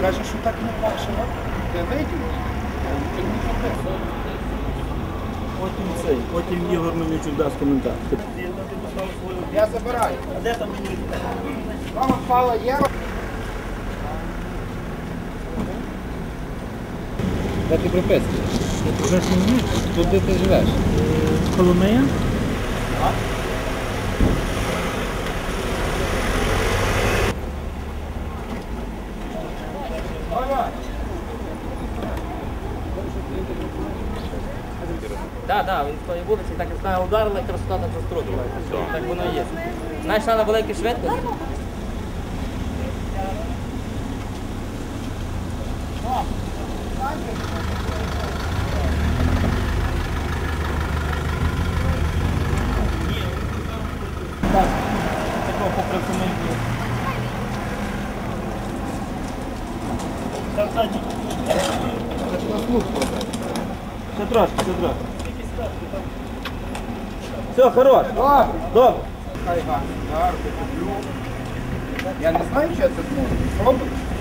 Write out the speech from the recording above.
Каже, що так не. Я вийду. Потім цей, потім Ігор Мельничук дасть коментар. Я забираю. А де там мені? Мама впала є. Де ти приписки? Тут де ти живеш? Коломия? Так, так, він з тої вулиці, так як знає, ударила і красота так заструдила. Так воно і є. Знаєш, на великій швидкості. Так, такого попросументу. Там сзади. Это слух Все трошки, все трошки. Все, хорош. Добре. Добре. Хай гарний, гарний, люблю. Я не знаю, що це зробить.